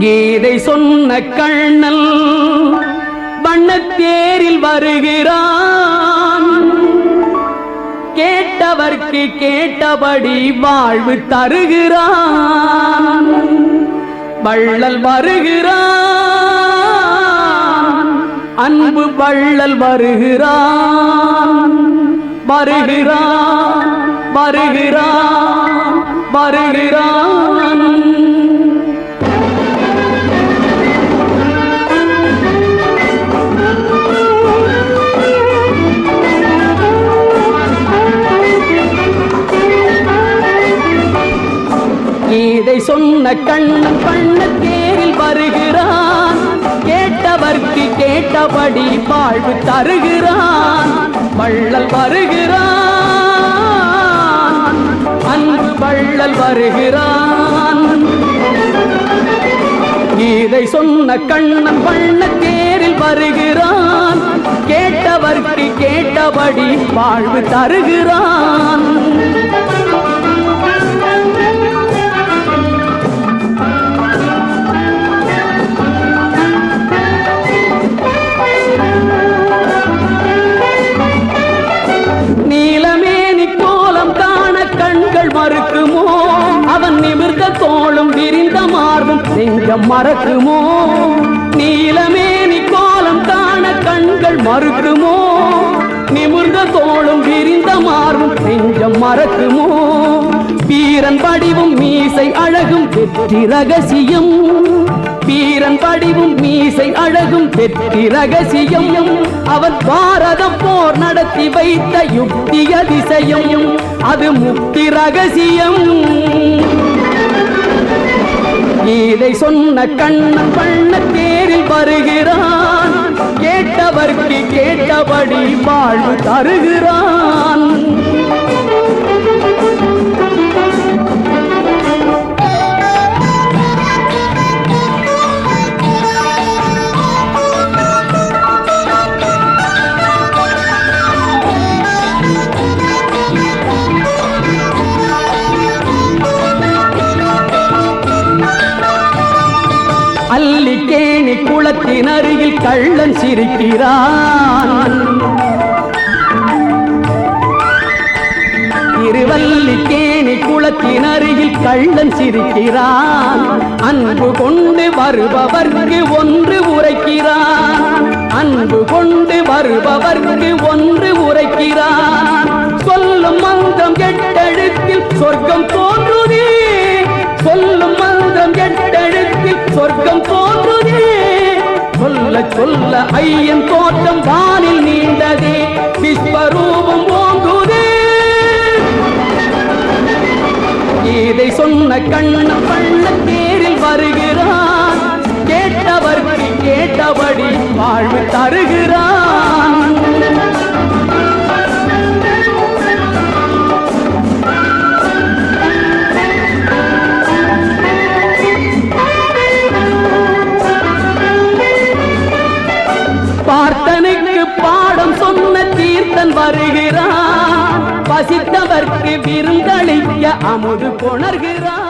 கீதை சொன்ன கண்ணல் வண்ணத்தேரில் வருகிறான். கேட்டவர்க்கு கேட்டபடி வாழ்வு தருகிறான். வள்ளல் வருகிறான். அன்பு வள்ளல் வருகிறான். வருகிறான் வருகிறான் வருகிறான். சொன்ன கண்ணன் பண்ண தேரில் வருகிறான். கேட்டவர்க்கு கேட்டபடி வாழ்வு தருகிறான். வள்ளல் வருகிறான். அன்பு வள்ளல் வருகிறான். இதை சொன்ன கண்ணன் பண்ண தேரில் வருகிறான். கேட்டவர்க்கு கேட்டபடி வாழ்வு தருகிறான். நெஞ்சம் மறக்குமோ? நீலமேனி கோலம் காண கண்கள் மறுக்குமோ? நிமிர்ந்த தோளும் விரிந்த மாறும் நெஞ்சம் மறக்குமோ? வீரன் படிவும் மீசை அழகும் வெற்றி ரகசியம் வீரன் படிவும் மீசை அழகும் வெற்றி ரகசியம் அவன் பாரத போர் நடத்தி வைத்த யுக்தி அதிசயம் அது முக்தி ரகசியம். இதை சொன்ன கண்ணன் பண்ண தேரில் வருகிறான். கேட்டவர்க்கு கேட்டபடி வாழ்வு தருகிறான். குளத்தின் அருகில் கள்ளன் சிரிக்கிறான். திருவல்லி கேணி குளத்தின் அருகில் கள்ளன் சிரிக்கிறான். அன்பு கொண்டு வருபவர்க்கு ஒன்று உரைக்கிறான். அன்பு கொண்டு வருபவர்க்கு ஒன்று உரைக்கிறான். சொல்லும் மந்திரம் எட்டழுத்தில் சொர்க்கம் தோன்றுதே. சொல்லும் மந்திரம் எட்டழுத்தில் சொர்க்கம் சொல்ல சொல்ல ஐயன் தோட்டம் வானில் நீண்டதே. விஸ்வரூபம் ஓங்குதே. இதை சொன்ன கண்ண பண்ண பேரில் வருகிறான். கேட்டவர்கள் கேட்டபடி வாழ்வு தருகிறான். பார்த்தனுக்கு பாடம் சொன்ன தீர்த்தன் வருகிறான். பசித்தவர்க்கு விருந்தளிக்க அமுது கொணர்கிறான்